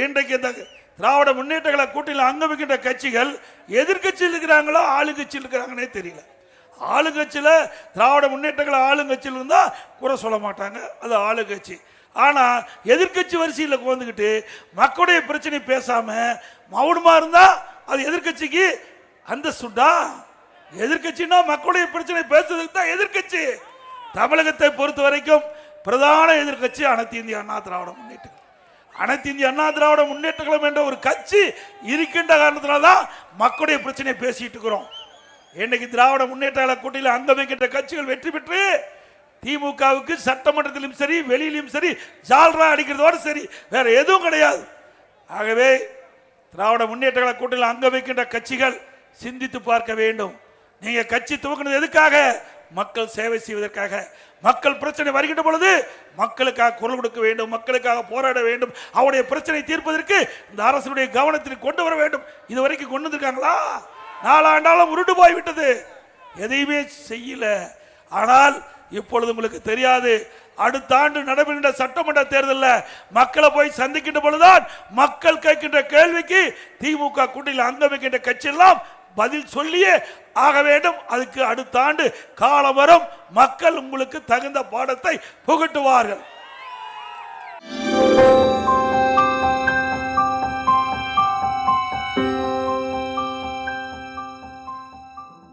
இன்றைக்கு இந்த திராவிட முன்னேற்றங்களை கூட்டில் அங்கமிக்கின்ற வைக்கின்ற கட்சிகள் எதிர்க்கட்சியில் இருக்கிறாங்களோ ஆளுங்கட்சியில் இருக்கிறாங்கன்னே தெரியல. ஆளுங்கட்சியில் திராவிட முன்னேற்றங்களை ஆளுங்கட்சியில் இருந்தால் குறை சொல்ல மாட்டாங்க. அது ஆளுங்கட்சி. ஆனால் எதிர்க்கட்சி வரிசையில் உட்காந்துக்கிட்டு மக்களுடைய பிரச்சனை பேசாமல் மௌனமாக இருந்தால் அது எதிர்க்கட்சிக்கு அந்த சுண்டா எதிர்க்கட்சின்னா மக்களுடைய பிரச்சனை பேசுறதுக்கு தான் எதிர்க்கட்சி. தமிழகத்தை பொறுத்த வரைக்கும் பிரதான எதிர்க்கட்சி அனைத்து இந்திய அண்ணா திராவிட முன்னேற்றம். அனைத்து இந்திய அண்ணா திராவிட முன்னேற்ற கழகம் என்ற ஒரு கட்சி இருக்கின்ற காரணத்தினால தான் மக்களுடைய பிரச்சனையை பேசிட்டு இருக்கிறோம். இன்னைக்கு திராவிட முன்னேற்ற கழக கூட்டியில் அங்கமைக்கின்ற கட்சிகள் வெற்றி பெற்று திமுகவுக்கு சட்டமன்றத்திலும் சரி வெளியிலும் சரி ஜால்ரா அடிக்கிறதோடு சரி வேற எதுவும் கிடையாது. ஆகவே திராவிட முன்னேற்ற கழக கூட்டத்தில் அங்கமைக்கின்ற கட்சிகள் சிந்தித்து பார்க்க வேண்டும். நீங்கள் கட்சி துவக்கினது எதுக்காக? மக்கள் சேவை செய்வதற்காக மக்கள் பிரச்சனை வருகின்ற பொழுது மக்களுக்காக குரல் கொடுக்க வேண்டும் மக்களுக்காக போராட வேண்டும். அவருடைய பிரச்சனை தீர்ப்பதற்கு இந்த அரசனுடைய கவனத்தில் கொண்டு வர வேண்டும். இது வரைக்கும் கொண்டு வந்திருக்காங்களா? நாலாண்டாலும் உருண்டு போய்விட்டது. எதையுமே செய்யல. ஆனால் இப்பொழுது உங்களுக்கு தெரியாது. அடுத்த ஆண்டு நடைபெறுகின்ற சட்டமன்ற தேர்தலில் மக்களை போய் சந்திக்கின்ற பொழுதுதான் மக்கள் கேட்கின்ற கேள்விக்கு திமுக கூட்டில் அங்க வைக்கின்ற கட்சி எல்லாம் பதில் சொல்லியே ஆக வேண்டும். அதுக்கு அடுத்த ஆண்டு காலம் வரும் மக்கள் உங்களுக்கு தகுந்த பாடத்தை புகட்டுவார்கள்.